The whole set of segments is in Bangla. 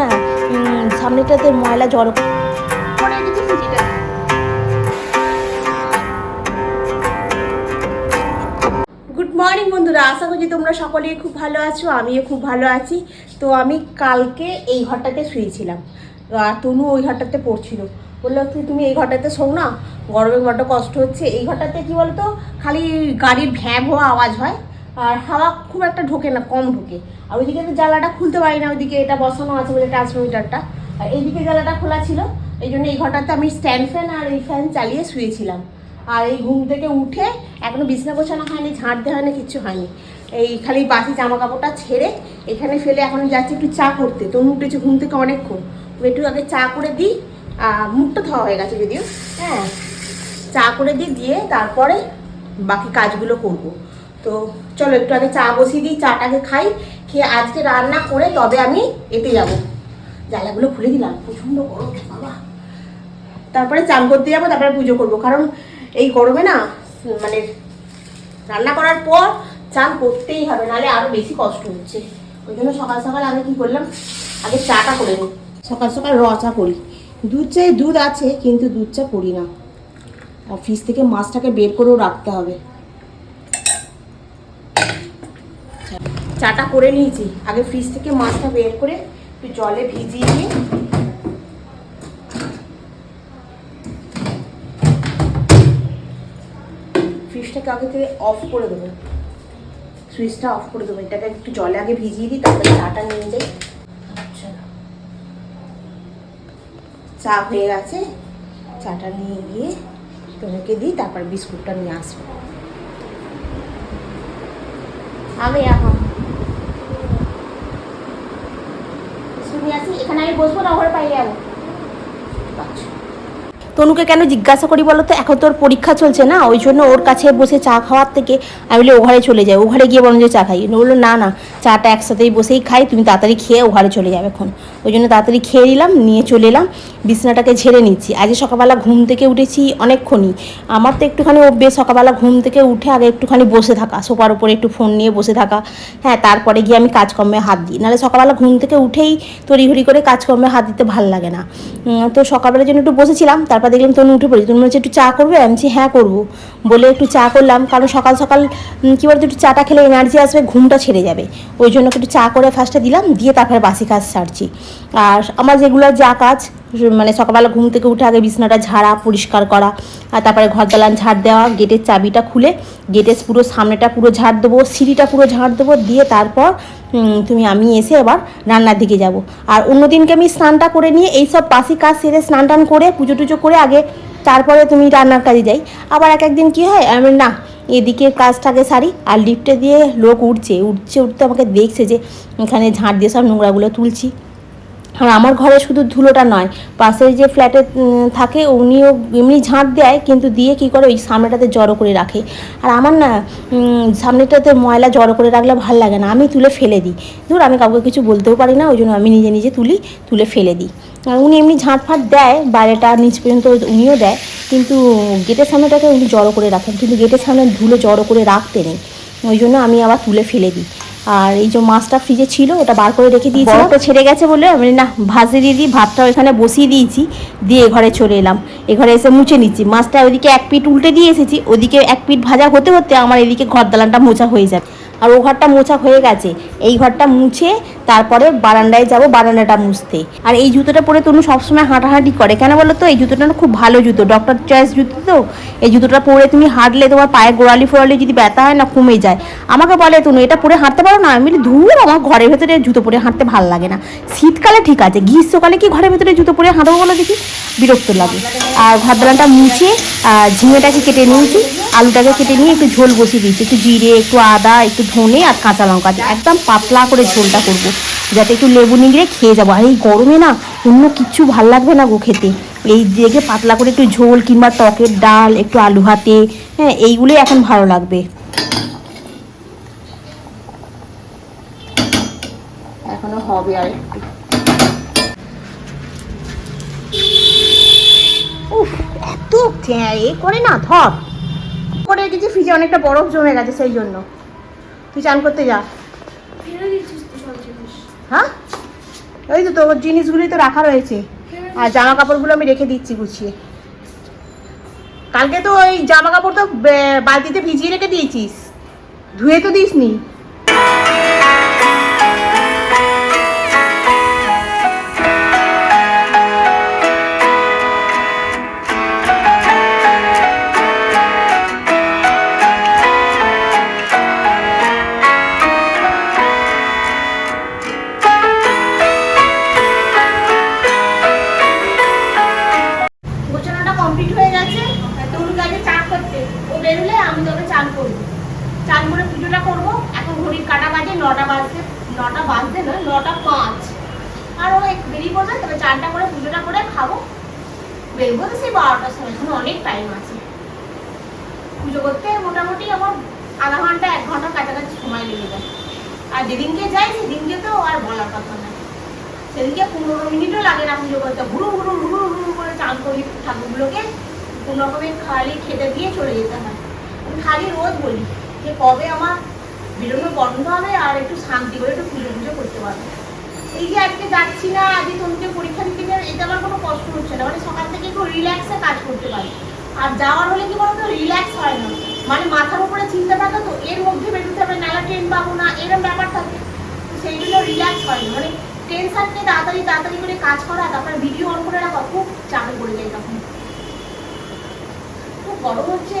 না সামনেটাতে ময়লা জড়ো গুড মর্নিং বন্ধুরা। আশা করছি তোমরা সকলেই খুব ভালো আছো, আমিও খুব ভালো আছি। তো আমি কালকে এই ঘরটাতে শুয়েছিলাম। আর তনু ওই ঘরটাতে পড়ছিল। বলল, কি তুমি এই ঘরটাতে শোও না? গরমে বড্ড কষ্ট হচ্ছে। এই ঘরটাতে কি বলতো? খালি গাড়ির ভ্যাঁ ভোয়া আওয়াজ হয়। আর হাওয়া খুব একটা ঢোকে না, কম ঢোকে। আর ওইদিকে তো জ্বালাটা খুলতে পারি না, ওইদিকে এটা বসানো আছে বলে ট্রান্সমিটারটা আর এইদিকে জ্বালাটা খোলা ছিল, এই জন্য এই ঘরটাতে আমি স্ট্যান্ড ফ্যান আর এই ফ্যান চালিয়ে শুয়েছিলাম। আর এই ঘুম থেকে উঠে এখনও বিছনা গোছানো হয়নি, ঝাঁট দেওয়া হয়নি, কিচ্ছু হয়নি। এই খালি বাসি জামা কাপড়টা ছেড়ে এখানে ফেলে এখন যাচ্ছি একটু চা করতে। তনু উঠেছে ঘুম থেকে অনেকক্ষণ। একটু আগে চা করে দিই আর মুখটা ধোয়া হয়ে গেছে যদিও হ্যাঁ। চা করে দিই, দিয়ে তারপরে বাকি কাজগুলো করব। তো চলো একটু আগে চা বসিয়ে দিই, চাটাকে খাই, খেয়ে আজকে রান্না করে তবে আমি এতে যাব। জ্বালাগুলো খুলে দিলাম, প্রচণ্ড গরম, বাবা। তারপরে চান করতে যাব, তারপরে পুজো করব। কারণ এই গরমে না মানে রান্না করার পর চান করতেই হবে, নাহলে আরও বেশি কষ্ট হচ্ছে। ওই জন্য সকাল সকাল আমি কি করলাম, আগে চাটা করে নিই। সকাল সকাল র চা করি। দুধ চাই দুধ আছে, কিন্তু দুধ চা করি না। আর থেকে মাছটাকে বের করেও রাখতে হবে। চাটা করে নিয়েছি। আগে ফ্রিজ থেকে মাছটা বের করে একটু জলে ভিজিয়ে দিয়ে ফ্রিজটাকে আগে থেকে অফ করে দেবো। সুইচটা অফ করে দেবো। এটাকে একটু জলে আগে ভিজিয়ে দিই, তারপরে চাটা নিয়ে যাই। আচ্ছা। চা হয়ে গেছে। চাটা নিয়ে গিয়ে তোমাকে দিই, তারপর বিস্কুটটা নিয়ে আসব। আমি এখন শুনে আসি এখানে আমি বসবো না ওখানে পাই যাব। আচ্ছা। তনুকে কেন জিজ্ঞাসা করি বলো তো? এখন তোর পরীক্ষা চলছে না? ওই জন্য ওর কাছে বসে চা খাওয়ার থেকে আমি বলি ও ঘরে চলে যাই ও ঘরে গিয়ে বরং যে চা খাই। বলল, না না, চাটা একসাথেই বসেই খাই, তুমি তাড়াতাড়ি খেয়ে ও ঘরে চলে যাবে এখন। ওই জন্য তাড়াতাড়ি খেয়ে নিলাম, নিয়ে চলে এলাম, বিছনাটাকে ঝেড়ে নিচ্ছি। আজকে সকালবেলা ঘুম থেকে উঠেছি অনেকক্ষণই। আমার তো একটুখানি অভ্যেস, সকালবেলা ঘুম থেকে উঠে আগে একটুখানি বসে থাকা, সোফার উপরে একটু ফোন নিয়ে বসে থাকা। হ্যাঁ তারপরে গিয়ে আমি কাজকর্মে হাত দিই। নাহলে সকালবেলা ঘুম থেকে উঠেই তড়িঘড়ি করে কাজকর্মে হাত দিতে ভালো লাগে না। তো সকালবেলার জন্য একটু বসেছিলাম তারপর দেখলাম তনু উঠে পড়ি তুমি বলছে, একটু চা করবে? আমি বলছি হ্যাঁ করব। বলে একটু চা করলাম। কারণ সকাল সকাল কী বলতো, একটু চাটা খেলে এনার্জি আসবে, ঘুমটা ছেড়ে যাবে। ওই জন্য একটু চা করে ফার্স্টে দিলাম, দিয়ে তারপরে বাসি কাজ সারছি। আর আমার যেগুলো যা কাজ মানে সকালবেলা ঘুম থেকে উঠে আগে বিছনাটা ঝাড়া, পরিষ্কার করা, আর তারপরে ঘর দালান ঝাড় দেওয়া, গেটের চাবিটা খুলে গেটের পুরো সামনেটা পুরো ঝাড় দেবো, সিঁড়িটা পুরো ঝাড় দেবো, দিয়ে তারপর তুমি আমি এসে এবার রান্নার দিকে যাব। আর অন্য দিনকে আমি স্নানটা করে নিয়ে এই সব পাশি কাজ সেরে স্নান টান করে, পুজো টুজো করে আগে তারপরে তুমি রান্নার কাজে যাই। আবার এক একদিন কী হয়, আমি না এদিকে কাজটাকে সারি। আর লিফটে দিয়ে লোক উঠছে উঠছে, উঠতে আমাকে দেখছে যে, এখানে ঝাঁট দিয়ে সব নোংরাগুলো তুলছি। আর আমার ঘরে শুধু ধুলোটা নয়, পাশের যে ফ্ল্যাটে থাকে, উনিও এমনি ঝাঁট দেয়, কিন্তু দিয়ে কি করে ওই সামনেটাতে জড়ো করে রাখে। আর আমার না সামনেটাতে ময়লা জড়ো করে রাখলে ভালো লাগে না, আমি তুলে ফেলে দিই। ধর, আমি কাউকে কিছু বলতেও পারি না, ওই জন্য আমি নিজে নিজে তুলি, তুলে ফেলে দিই। উনি এমনি ঝাঁট ফাঁট দেয়, বাইরেটা নিচ পর্যন্ত উনিও দেয়, কিন্তু গেটের সামনেটাকে উনি জড়ো করে রাখেন, কিন্তু গেটের সামনে ধুলো জড়ো করে রাখতে নেই। ওই জন্য আমি আবার তুলে ফেলে দিই। আর এই যে মাছটা ফ্রিজে ছিল ওটা বার করে রেখে দিয়েছি তো ছেড়ে গেছে বলে আমি না, ভাজে দিয়ে ভাতটা ভাতটাও এখানে বসিয়ে দিয়েছি, দিয়ে ঘরে চলে এলাম। এ ঘরে এসে মুছে নিচ্ছি। মাছটা ওইদিকে এক পিঠ উল্টে দিয়ে এসেছি, ওদিকে এক পিঠ ভাজা হতে হতে আমার এদিকে ঘর দালানটা মোছা হয়ে যায় আর ও ঘরটা মোছা হয়ে গেছে। এই ঘরটা মুছে তারপরে বারান্দায় যাব, বারান্দাটা মুছতে। আর এই জুতোটা পরে তনু সবসময় হাঁটাহাঁটি করে। কেন বলো তো? এই জুতোটা না খুব ভালো জুতো। ডক্টর চয়েস জুতো তো। এই জুতোটা পরে তুমি হাঁটলে তোমার পায়ে গোড়ালি ফোড়ালি যদি ব্যথা হয় না, কমে যায়। আমাকে বলে তনু এটা পরে হাঁটতে পারো না? আমি বলি, ধুর, আমার ঘরের ভেতরে জুতো পরে হাঁটতে ভালো লাগে না। শীতকালে ঠিক আছে। গ্রীষ্মকালে কি ঘরের ভেতরে জুতো পরে হাঁটবো বলো দেখি? বিরক্ত লাগে। আর ঘর দালানটা মুছে ঝিঙেটাকে কেটে নিয়েছি। আলুটাকে কেটে নিয়ে একটু ঝোল বসিয়ে দিয়েছি। একটু জিরে, একটু আদা, একটু ধনে আর কাঁচা লঙ্কা একদম পাতলা করে ঝোলটা করব। যাতে একটু লেবু নিগড়ে খেয়ে যাব। আর এই গরমে না অন্য কিচ্ছু ভালো লাগবে না গো খেতে। এই দেখে পাতলা করে একটু ঝোল কিংবা টকের ডাল, একটু আলু ভাতে হ্যাঁ এইগুলোই এখন ভালো লাগবে। এখনও হবে আর এ করে না, ধর। করে ফ্রিজে অনেকটা বরফ জমে গেছে সেই জন্য। তুই চান করতে যা। হ্যাঁ? ওই তো তোর জিনিসগুলি তো রাখা রয়েছে। আর জামা কাপড়গুলো আমি রেখে দিচ্ছি গুছিয়ে। কালকে তো ওই জামা কাপড় তো বালতিতে ভিজিয়ে রেখে দিয়েছিস। ধুয়ে তো দিসনি। গোছানোটা নটা বাজতে না, নটা পাঁচ। আর ও দেরি করবে তবে চানটা করে, পুজোটা করে খাব। বেরবো তো সেই বারোটার সময়, এখন অনেক টাইম আছে। পুজো করতে মোটামুটি আমার আধা ঘণ্টা, এক ঘণ্টার কাছাকাছি সময় লেগে যায়। আর যেদিনকে যাই, সেদিনকে তো আর বলার কথা না সেদিনকে পনেরো মিনিটও লাগে না পুজো করতে। ঘুরু ঘুরু ঘুরু ঘুরু করে চান করি ঠাকুরগুলোকে। কোনো রকমে খালি খেতে দিয়ে চলে যেতে হয়। আমি খালি রোজ বলি যে কবে আমার বেরোনো বন্ধ হবে আর একটু শান্তি করে একটু পুজো পুজো করতে পারব। এই যে আজকে যাচ্ছি না, আজকে তোমাকে পরীক্ষা দিতে গেলে, এটা আমার কোনো কষ্ট হচ্ছে না। মানে সকাল থেকে একটু রিল্যাক্সে কাজ করতে পারি। আর যাওয়ার হলে কি বলতো রিল্যাক্স হয় না। মানে মাথার উপরে চিন্তা থাকে তো, এর মধ্যে বেরোতে হবে নালা ট্রেন পাবো না এরকম ব্যাপার থাকে। তো সেইগুলো রিল্যাক্স হয় না। মানে টেনশন নিয়ে তাড়াতাড়ি তাড়াতাড়ি করে কাজ করা, তারপরে ভিডিও অন করে রাখা, খুব চাপে পড়ে যায় তখন। খুব গরম হচ্ছে।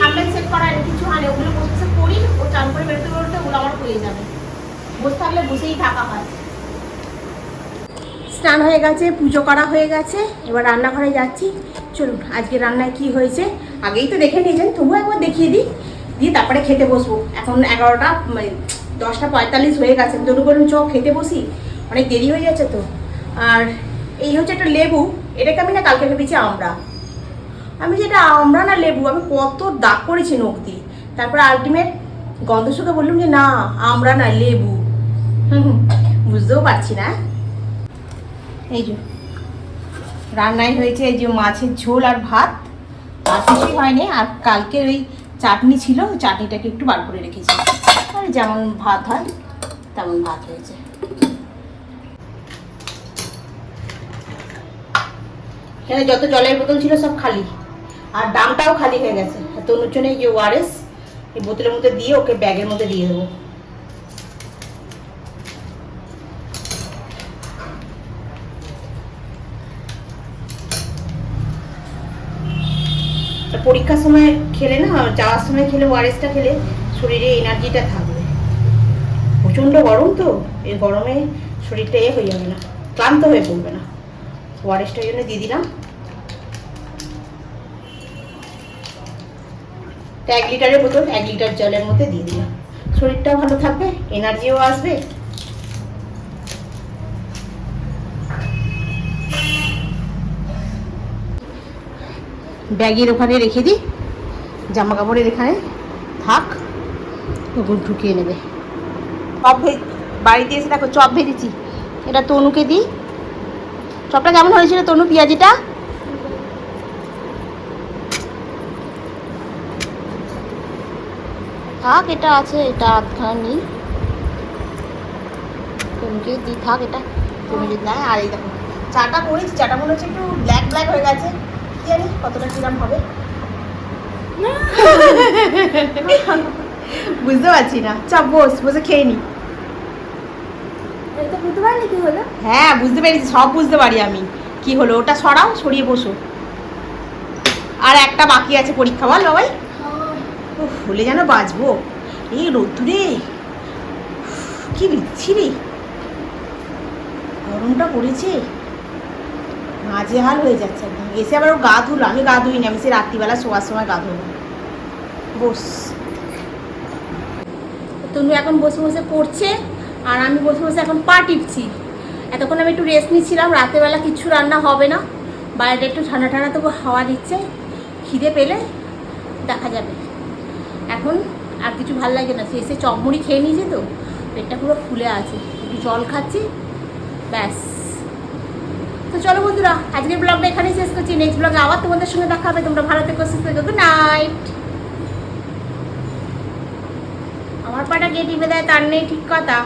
থাম্বনেল সেট করা কিছু হয়নি ওগুলো বসে করি ও চান করে বেরোতে বেরোতে ওগুলো আমার হয়ে যাবে। বসে থাকলে বসেই থাকা হয়। স্নান হয়ে গেছে, পুজো করা হয়ে গেছে, এবার রান্নাঘরে যাচ্ছি। চলুন, আজকে রান্নায় কি হয়েছে আগেই তো দেখে নিয়েছেন, তবুও একবার দেখিয়ে দিই। দিয়ে তারপরে খেতে বসবো। এখন এগারোটা মানে দশটা পঁয়তাল্লিশ হয়ে গেছে তরু বলুন চোখ খেতে বসি। অনেক দেরি হয়ে যাচ্ছে তো। আর এই হচ্ছে একটা লেবু, এটাকে আমি না কালকে ভেবেছি আমরা। আমি যেটা আমরা না লেবু, আমি কত দাগ করেছি নখ দিয়ে তারপরে আলটিমেট গন্ধ শুকে বললাম যে, না, আমরা না লেবু। বুঝতেও পারছি না। এই যে রান্নায় হয়েছে এই যে মাছের ঝোল আর ভাত। আর কিছুই হয়নি, আর কালকের ওই চাটনি ছিল চাটনিটাকে একটু বার করে রেখেছি। আর যেমন ভাত হয়, তেমন ভাত হয়েছে। এখানে যত জলের বোতল ছিল সব খালি। আর দামটাও খালি হয়ে গেছে। তনুর জন্য এই ওয়ারেস, এই বোতলের মধ্যে দিয়ে ওকে ব্যাগের মধ্যে দিয়ে দেবো। পরীক্ষার সময় খেলে না, যাওয়ার সময় খেলে, ওয়ারেসটা খেলে শরীরে এনার্জিটা থাকবে। প্রচণ্ড গরম তো, এই গরমে শরীরটা এ হয়ে যাবে না, ক্লান্ত হয়ে পড়বে না। ওয়ারেসটার জন্য দিয়ে দিলাম। এক লিটারের বোতল, এক লিটার জলের মধ্যে দিয়ে দিলাম। শরীরটাও ভালো থাকবে, এনার্জিও আসবে। ব্যাগের ওখানে রেখে দিই জামা কাপড়ের এখানে থাক ওগুলো ঢুকিয়ে নেবে। চপ ভে বাড়িতে এসে দেখো চপ ভেজেছি। এটা তনুকে দিই। চপটা কেমন হয়েছিল তনু, পেঁয়াজিটা? থাক এটা আছে এটা আধখানা নিই তনুকে দিই থাক এটা তনু যদি নেয় আর এই দেখো চাটা করেছি চাটা মনে হচ্ছে একটু ব্ল্যাক ব্ল্যাক হয়ে গেছে। কি জানি কতটা কিরাম হবে। বুঝতে পারছি না। চাপ বস বসে খেয়ে নি। বুঝতে পারলি কি হলো? হ্যাঁ বুঝতে পেরেছি সব বুঝতে পারি আমি। কি হলো ওটা সরাও সরিয়ে বসো। আর একটা বাকি আছে পরীক্ষা বল বাবাই। হলে যেন বাঁচবো এই রোদ্দুরে। কি বিচ্ছিরি। গরমটা পড়েছে। হাল হয়ে যাচ্ছে একদম। এসে আবার গা ধুলো। আমি গা ধুই ধুইনি, আমি সে রাত্রিবেলা শোয়ার সময় গা ধুলো বস। তনু এখন বসে বসে পড়ছে, আর আমি বসে বসে এখন পা টিপছি। এতক্ষণ আমি একটু রেস্ট নিচ্ছিলাম রাতেরবেলা কিছু রান্না হবে না। বাইরে একটু ঠান্ডা ঠান্ডা, তবু হাওয়া দিচ্ছে। খিদে পেলে দেখা যাবে। এখন আর কিছু ভালো লাগে না। এসে চপমুড়ি খেয়ে নিয়েছে তো, পেটটা পুরো ফুলে আছে। একটু জল খাচ্ছি, ব্যাস। তো চলো বন্ধুরা, আজকের ব্লগটা এখানেই শেষ করছি। নেক্সট ব্লগে আবার তোমাদের সঙ্গে দেখা হবে। তোমরা ভালো থেকো, সুস্থ থেকো। গুড নাইট আমার পাটা কে টিপে দেয় তার নেই ঠিক কথা।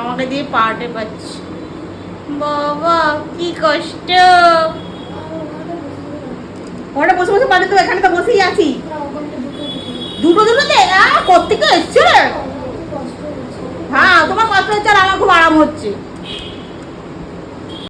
আমাকে দিয়ে পাটে পাচ্ছি। বাবা, কি কষ্ট! ওটা বসে বসে পারে তো এখানে তো বসেই আছি। দুটো দুটোতে? কোথেকে এসছে হ্যাঁ তোমার কষ্ট হচ্ছে আর আমার খুব আরাম হচ্ছে।